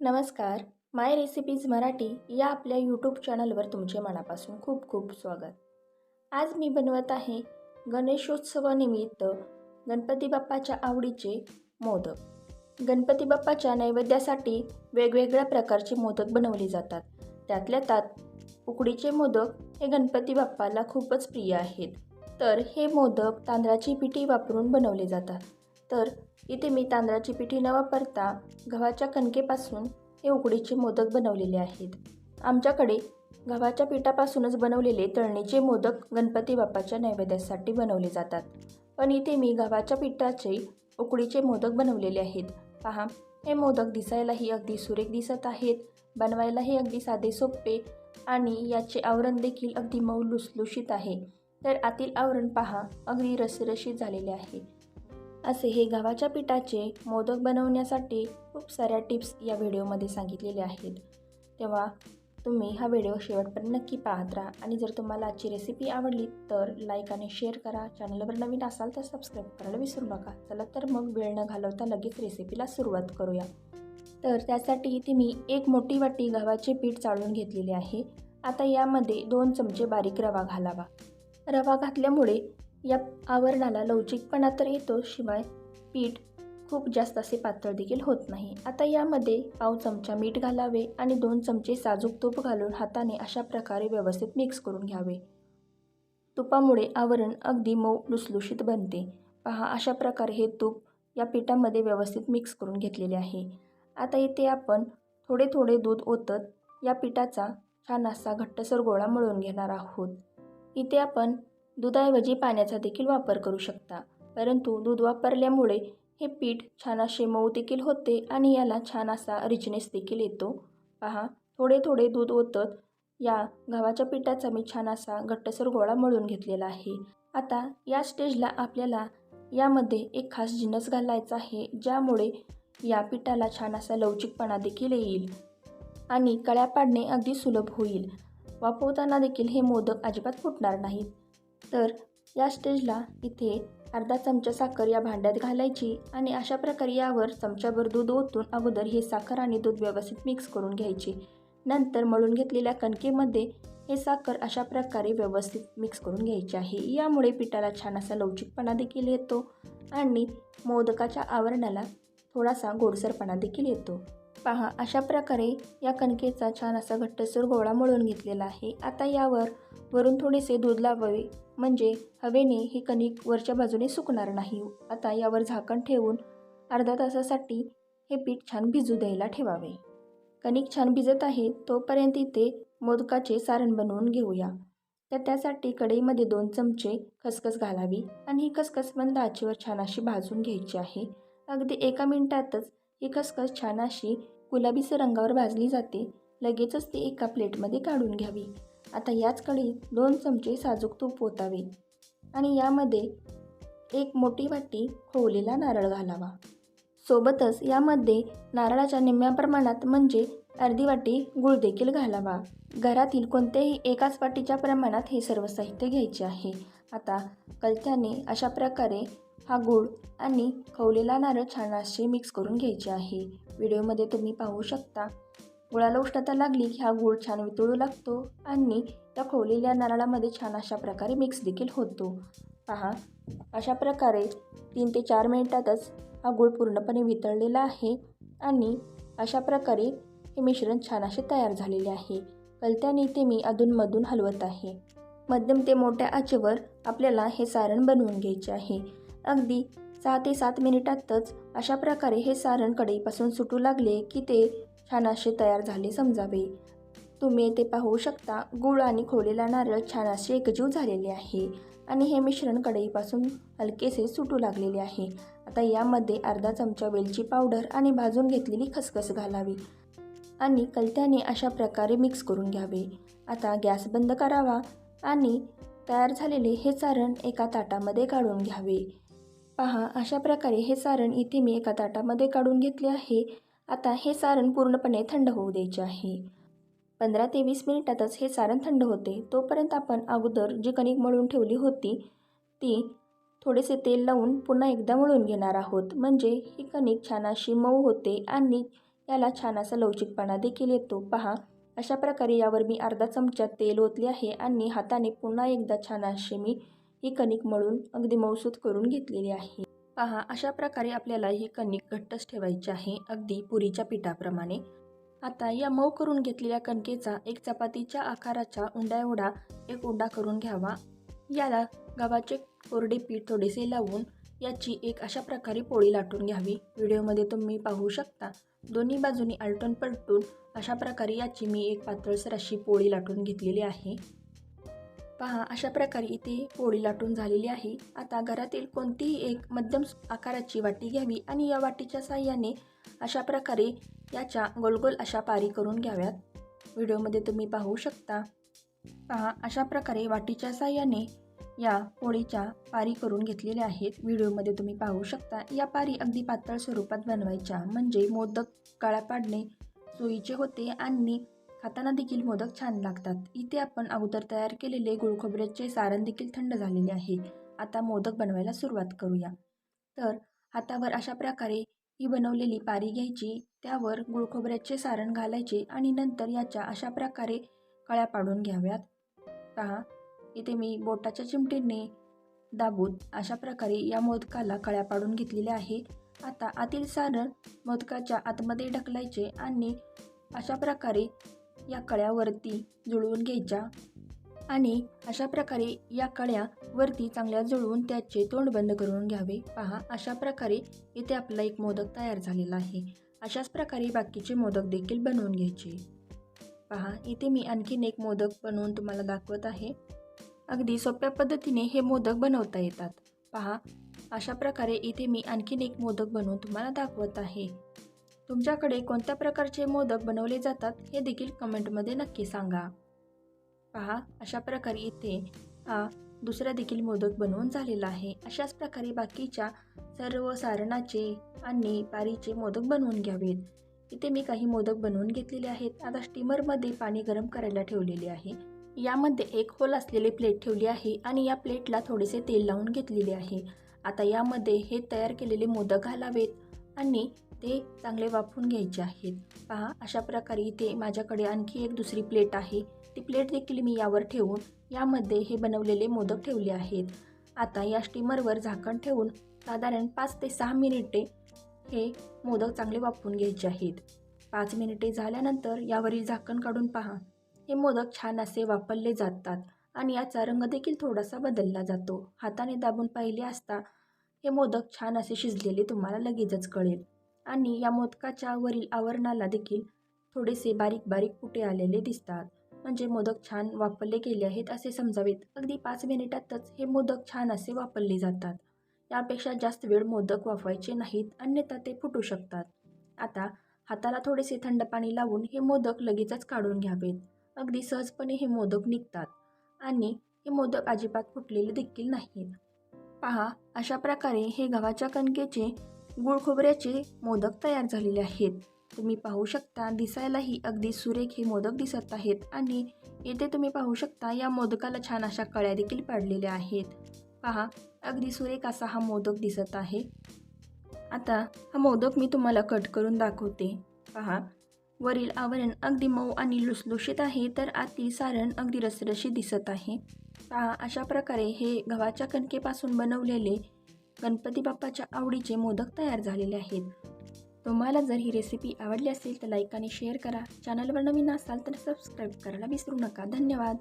नमस्कार. माय रेसिपीज मराठी या आपल्या यूट्यूब चॅनलवर तुमचे मनापासून खूप खूप स्वागत. आज मी बनवत आहे गणेशोत्सवानिमित्त गणपती बाप्पाच्या आवडीचे मोदक. गणपती बाप्पाच्या नैवेद्यासाठी वेगवेगळ्या प्रकारचे मोदक बनवले जातात. त्यातल्या त्यात उकडीचे मोदक हे गणपती बाप्पाला खूपच प्रिय आहेत. तर हे मोदक तांदळाची पिठी वापरून बनवले जातात. तर इथे मी तांदळाची पिठी न वापरता गव्हाच्या कणकेपासून हे उकडीचे मोदक बनवलेले आहेत. आमच्याकडे गव्हाच्या पिठापासूनच बनवलेले तळणीचे मोदक गणपती बाप्पाच्या नैवेद्यासाठी बनवले जातात. पण इथे मी गव्हाच्या पिठाचे उकडीचे मोदक बनवलेले आहेत. पहा हे मोदक दिसायलाही अगदी सुरेख दिसत आहेत बनवायलाही अगदी साधे सोपे आणि याचे आवरण देखील अगदी मऊ लुसलुशीत आहे. तर आतील आवरण पहा अगदी रसरशीत झालेले आहे. असे हे गव्हाच्या पिठाचे मोदक बनवण्यासाठी खूप साऱ्या टिप्स या व्हिडिओमध्ये सांगितलेल्या आहेत. तेव्हा तुम्ही हा व्हिडिओ शेवटपर्यंत नक्की पाहत राहा आणि जर तुम्हाला आजची रेसिपी आवडली तर लाईक आणि शेअर करा. चॅनलवर नवीन असाल तर सबस्क्राईब करायला विसरू नका. चला तर मग वेळ न घालवता लगेच रेसिपीला सुरुवात करूया. तर त्यासाठी इथे मी एक मोठी वाटी गव्हाचे पीठ चाळून घेतलेले आहे. आता यामध्ये दोन चमचे बारीक रवा घालावा. रवा घातल्यामुळे या आवरणाला लवचिकपणा तर येतो शिवाय पीठ खूप जास्त असे पातळ देखील होत नाही. आता यामध्ये पाव चमचा मीठ घालावे आणि दोन चमचे साजूक तूप घालून हाताने अशा प्रकारे व्यवस्थित मिक्स करून घ्यावे. तुपामुळे आवरण अगदी मऊ लुसलुशीत बनते. पहा अशा प्रकारे हे तूप या पिठामध्ये व्यवस्थित मिक्स करून घेतलेले आहे. आता इथे आपण थोडे थोडे दूध ओतत या पिठाचा छान असा घट्टसर गोळा मळून घेणार आहोत. इथे आपण दुधाऐवजी पाण्याचा देखील वापर करू शकता. परंतु दूध वापरल्यामुळे हे पीठ छान असे मऊ देखील होते आणि याला छान असा रिचनेस देखील येतो. पहा थोडे थोडे दूध ओतत या गव्हाच्या पिठाचा मी छान असा घट्टसर गोळा मळून घेतलेला आहे. आता या स्टेजला आपल्याला यामध्ये एक खास जिनस घालायचा आहे ज्यामुळे या पिठाला छान असा लवचिकपणा देखील येईल आणि कळ्या पाडणे अगदी सुलभ होईल. वापरताना देखील हे मोदक अजिबात फुटणार नाहीत. तर या स्टेजला इथे अर्धा चमचा साखर या भांड्यात घालायची आणि अशा प्रकारे यावर चमच्याभर दूध ओतून अगोदर हे साखर आणि दूध व्यवस्थित मिक्स करून घ्यायचे. नंतर मळून घेतलेल्या कणकेमध्ये हे साखर अशा प्रकारे व्यवस्थित मिक्स करून घ्यायचे आहे. यामुळे पिठाला छान असा लवचिकपणा देखील येतो आणि मोदकाच्या आवरणाला थोडासा गोडसरपणा देखील येतो. पहा अशा प्रकारे या कणकेचा छान असा घट्टसर गोळा मळून घेतलेला आहे. आता यावर वरून थोडेसे दूध लावावे. म्हणजे हवेने ही कणिक वरच्या बाजूने सुकणार नाही. आता यावर झाकण ठेवून अर्धा तासासाठी हे पीठ छान भिजू द्यायला ठेवावे. कणिक छान भिजत आहे तोपर्यंत इथे मोदकाचे सारण बनवून घेऊया. तर त्यासाठी कढईमध्ये दोन चमचे खसखस घालावी आणि ही खसखस मंद आचीवर छान अशी भाजून घ्यायची आहे. अगदी एका मिनिटातच ही खसखस छान अशी गुलाबीसर रंगावर भाजली जाते. लगेचच ती एका प्लेटमध्ये काढून घ्यावी. आता याच कढईत दोन चमचे साजूक तूप ओतावे आणि यामध्ये एक मोठी वाटी खोवलेला नारळ घालावा. सोबतच यामध्ये नारळाच्या निम्म्या प्रमाणात म्हणजे अर्धी वाटी गूळ देखील घालावा. घरातील कोणत्याही एकाच वाटीच्या प्रमाणात हे सर्व साहित्य घ्यायचे आहे. आता कलत्याने अशा प्रकारे हा गूळ आणि खवलेला नारळ छान असे मिक्स करून घ्यायचे आहे. व्हिडिओमध्ये तुम्ही पाहू शकता गुळाला उष्णता लागली की हा गूळ छान वितळू लागतो आणि त्या खोवलेल्या नारळामध्ये छान अशा प्रकारे मिक्स देखील होतो. पहा अशा प्रकारे तीन ते चार मिनिटातच हा गूळ पूर्णपणे वितळलेला आहे आणि अशा प्रकारे हे मिश्रण छान असे तयार झालेले आहे. कलत्याने ते मी अधूनमधून हलवत आहे. मध्यम ते मोठ्या आचेवर आपल्याला हे सारण बनवून घ्यायचे आहे. अगदी सहा ते सात मिनिटातच अशा प्रकारे हे सारण कढईपासून सुटू लागले की ते छान असे तयार झाले समजावे. तुम्ही ते पाहू शकता गूळ आणि खोलेला नारळ छान असे एकजीव झालेले आहे आणि हे मिश्रण कढईपासून हलकेसे सुटू लागलेले आहे. आता यामध्ये अर्धा चमचा वेलची पावडर आणि भाजून घेतलेली खसखस घालावी आणि कलत्याने अशा प्रकारे मिक्स करून घ्यावे. आता गॅस बंद करावा आणि तयार झालेले हे सारण एका ताटामध्ये काढून घ्यावे. पहा अशा प्रकारे हे सारण इथे मी एका ताटामध्ये काढून घेतले आहे. आता हे सारण पूर्णपणे थंड होऊ द्यायचे आहे. पंधरा ते वीस मिनिटातच हे सारण थंड होते. तोपर्यंत आपण अगोदर जी कणिक मळून ठेवली होती ती थोडेसे तेल लावून पुन्हा एकदा मळून घेणार आहोत. म्हणजे ही कणिक छान अशी मऊ होते आणि याला छान असा लवचिकपणा देखील येतो. पहा अशा प्रकारे यावर मी अर्धा चमचा तेल ओतले आहे आणि हाताने पुन्हा एकदा छान अशी मी ही कणिक मळून अगदी मऊसूत करून घेतलेली आहे. पहा अशा प्रकारे आपल्याला ही कणिक घट्टच ठेवायची आहे अगदी पुरीच्या पिठाप्रमाणे. आता या मऊ करून घेतलेल्या कणकेचा एक चपातीच्या आकाराच्या उंडा एवढा एक उंडा करून घ्यावा. याला गव्हाचे कोरडे पीठ थोडेसे लावून याची एक अशा प्रकारे पोळी लाटून घ्यावी. व्हिडिओमध्ये तुम्ही पाहू शकता. दोन्ही बाजूनी आलटून पलटून अशा प्रकारे याची मी एक पातळसर अशी पोळी लाटून घेतलेली आहे. पहा अशा प्रकारे इथे पोळी लाटून झालेली आहे. आता घरातील कोणतीही एक मध्यम आकाराची वाटी घ्यावी आणि या वाटीच्या साह्याने अशा प्रकारे याच्या गोलगोल अशा पारी करून घ्याव्यात. व्हिडिओमध्ये तुम्ही पाहू शकता. पहा अशा प्रकारे वाटीच्या साह्याने या पोळीच्या पारी करून घेतलेल्या आहेत. व्हिडिओमध्ये तुम्ही पाहू शकता या पारी अगदी पातळ स्वरूपात बनवायच्या. म्हणजे मोदक काळा पाडणे सोयीचे होते आणि खाताना देखील मोदक छान लागतात. इथे आपण अगोदर तयार केलेले गुळखोबऱ्याचे सारण देखील थंड झालेले आहे. आता मोदक बनवायला सुरुवात करूया. तर हातावर अशा प्रकारे ही बनवलेली पारी घ्यायची त्यावर गुळखोबऱ्याचे सारण घालायचे आणि नंतर याच्या अशा प्रकारे कळ्या पाडून घ्याव्यात. पहा इथे मी बोटाच्या चिमटीने दाबूत अशा प्रकारे या मोदकाला कळ्या पाडून घेतलेल्या आहे. आता आतील सारण मोदकाच्या आतमध्ये ढकलायचे आणि अशा प्रकारे या कळ्यावरती जुळवून घ्यायच्या. आणि अशा प्रकारे या कळ्या वरती चांगल्या जुळवून त्याचे तोंड बंद करून घ्यावे. पहा अशा प्रकारे इथे आपला एक मोदक तयार झालेला आहे. अशाच प्रकारे बाकीचे मोदक देखील बनवून घ्यायचे. पहा इथे मी आणखीन एक मोदक बनवून तुम्हाला दाखवत आहे. अगदी सोप्या पद्धतीने हे मोदक बनवता येतात. पहा अशा प्रकारे इथे मी आणखीन एक मोदक बनवून तुम्हाला दाखवत आहे. तुमच्याकडे कोणत्या प्रकारचे मोदक बनवले जातात हे देखील कमेंटमध्ये नक्की सांगा. पहा अशा प्रकारे इथे हा दुसरा देखील मोदक बनवून झालेला आहे. अशाच प्रकारे बाकीच्या सर्व सारणाचे आणि पारीचे मोदक बनवून घ्यावेत. इथे मी काही मोदक बनवून घेतलेले आहेत. आता स्टीमरमध्ये पाणी गरम करायला ठेवलेले आहे. यामध्ये एक होल असलेली प्लेट ठेवली आहे आणि या प्लेटला थोडेसे तेल लावून घेतलेले आहे. आता यामध्ये हे तयार केलेले मोदक घालावेत आणि ते चांगले वाफवून घ्यायचे आहेत. पहा अशा प्रकारे इथे माझ्याकडे आणखी एक दुसरी प्लेट आहे. ती प्लेट देखील मी यावर ठेवून यामध्ये हे बनवलेले मोदक ठेवले आहेत. आता या स्टीमरवर झाकण ठेवून साधारण पाच ते सहा मिनिटे हे मोदक चांगले वाफवून घ्यायचे आहेत. पाच मिनिटे झाल्यानंतर यावरील झाकण काढून पहा. हे मोदक छान असे वापरले जातात आणि याचा रंग देखील थोडासा बदलला जातो. हाताने दाबून पाहिले असता हे मोदक छान असे शिजलेले तुम्हाला लगेचच कळेल. आणि या मोदकाच्या वरील आवरणाला देखील थोडेसे बारीक बारीक फुटे आलेले दिसतात. म्हणजे मोदक छान वापरले गेले आहेत असे समजावेत. अगदी पाच मिनिटातच हे मोदक छान असे वापरले जातात. यापेक्षा जास्त वेळ मोदक वाफवायचे नाहीत अन्यथा ते फुटू शकतात. आता हाताला थोडेसे थंड पाणी लावून हे मोदक लगेचच काढून घ्यावेत. अगदी सहजपणे हे मोदक निघतात. आणि हे मोदक अजिबात फुटलेले देखील नाहीत. पहा अशा प्रकारे हे गव्हाच्या कणकेचे गुळ खोबऱ्याचे मोदक तयार झालेले आहेत. तुम्ही पाहू शकता दिसायलाही अगदी सुरेख हे मोदक दिसत आहेत आणि येथे तुम्ही पाहू शकता या मोदकाला छान अशा कळ्या देखील पडलेल्या आहेत. पहा अगदी सुरेख असा हा मोदक दिसत आहे. आता हा मोदक मी तुम्हाला कट करून दाखवते. पहा वरील आवरण अगदी मऊ आणि लुसलुशीत आहे तर आतील सारण अगदी रसरशी दिसत आहे. पहा अशा प्रकारे हे गव्हाच्या कणकेपासून बनवलेले गणपती बाप्पाच्या आवडीचे मोदक तयार झालेले आहेत. तुम्हाला जर ही रेसिपी आवडली असेल तर लाईक आणि शेअर करा. चॅनलवर नवीन असाल तर सबस्क्राईब करायला विसरू नका. धन्यवाद.